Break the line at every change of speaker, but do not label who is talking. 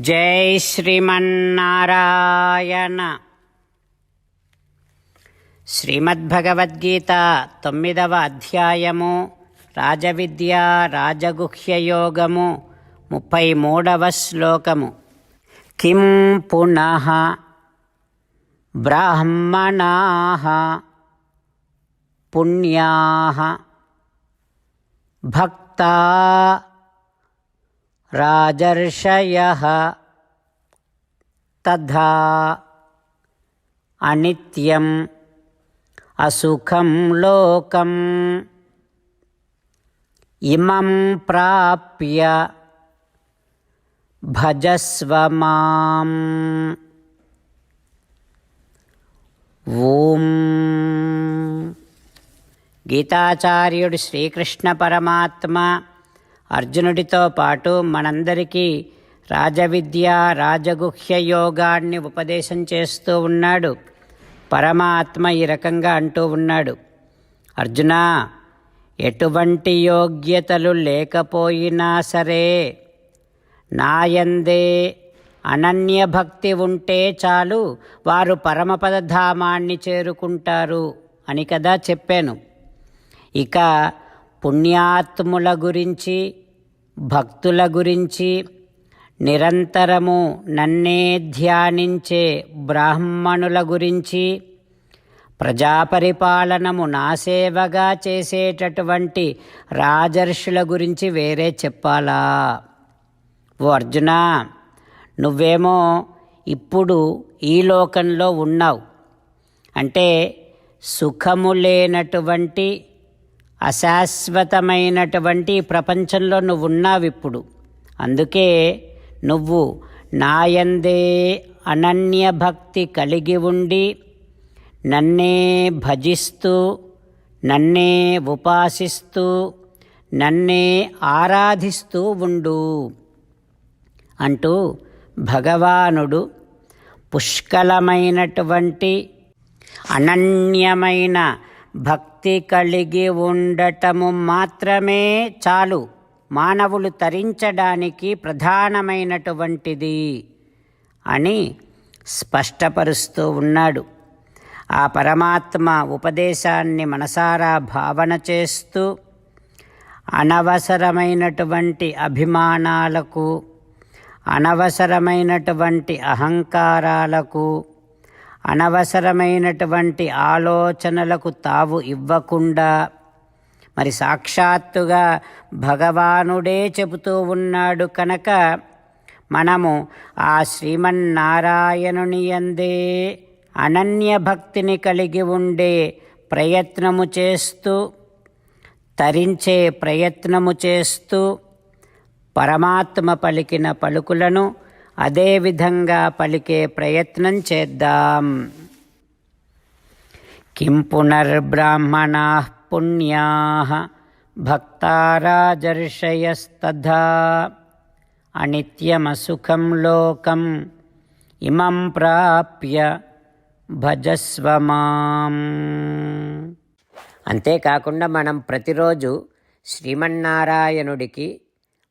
జై శ్రీమన్నారాయణ. శ్రీమద్భగవద్గీత తొమ్మిదవ అధ్యాయము రాజవిద్య రాజగుహ్యయోగము ముప్పై మూడవ శ్లోకము. కిం పునః బ్రాహ్మణా పుణ్యా భక్తా రాజర్షయः తథా అనిత్యం అసుఖం లోకం ఇమం ప్రాప్య భజస్వ మాం. ఓం గీతాచార్యుడు శ్రీకృష్ణ పరమాత్మ అర్జునుడితో పాటు మనందరికీ రాజవిద్య రాజగుహ్య యోగాన్ని ఉపదేశం చేస్తూ ఉన్నాడు. పరమాత్మ ఈ రకంగా అంటూ ఉన్నాడు. అర్జున ఎటువంటి యోగ్యతలు లేకపోయినా సరే నాయందే అనన్య భక్తి ఉంటే చాలు వారు పరమపదధామాన్ని చేరుకుంటారు అని కదా చెప్పాను. ఇక పుణ్యాత్ముల గురించి భక్తుల గురించి నిరంతరము నన్నే ధ్యానించే బ్రాహ్మణుల గురించి ప్రజాపరిపాలనము నా సేవగా చేసేటటువంటి రాజర్షుల గురించి వేరే చెప్పాలా? ఓ అర్జున నువ్వేమో ఇప్పుడు ఈ లోకంలో ఉన్నావు. అంటే సుఖము లేనటువంటి అశాశ్వతమైనటువంటి ప్రపంచంలో నువ్వు ఉన్నావిప్పుడు అందుకే నువ్వు నాయందే అనన్య భక్తి కలిగి ఉండి నన్నే భజిస్తూ నన్నే ఉపాసిస్తూ నన్నే ఆరాధిస్తూ ఉండు. అంటూ భగవానుడు పుష్కలమైనటువంటి అనన్యమైన భక్తి కలిగి ఉండటము మాత్రమే చాలు. మానవులు తరించడానికి ప్రధానమైనటువంటిది అని స్పష్టపరుస్తూ ఉన్నాడు. ఆ పరమాత్మ ఉపదేశాన్ని మనసారా భావన చేస్తూ అనవసరమైనటువంటి అభిమానాలకు అనవసరమైనటువంటి అహంకారాలకు అనవసరమైనటువంటి ఆలోచనలకు తావు ఇవ్వకుండా మరి సాక్షాత్తుగా భగవానుడే చెబుతూ ఉన్నాడు కనుక మనము ఆ శ్రీమన్నారాయణుని అందే అనన్య భక్తిని కలిగి ఉండే ప్రయత్నము చేస్తూ తరించే ప్రయత్నము చేస్తూ పరమాత్మ పలికిన పలుకులను అదేవిధంగా పలికే ప్రయత్నం చేద్దాం. కిం పునర్బ్రాహ్మణా పుణ్యా భక్తారాజర్షయస్తథా అనిత్యమసుఖం లోకం ఇమం ప్రాప్య భజస్వ మాం. అంతేకాకుండా మనం ప్రతిరోజు శ్రీమన్నారాయణుడికి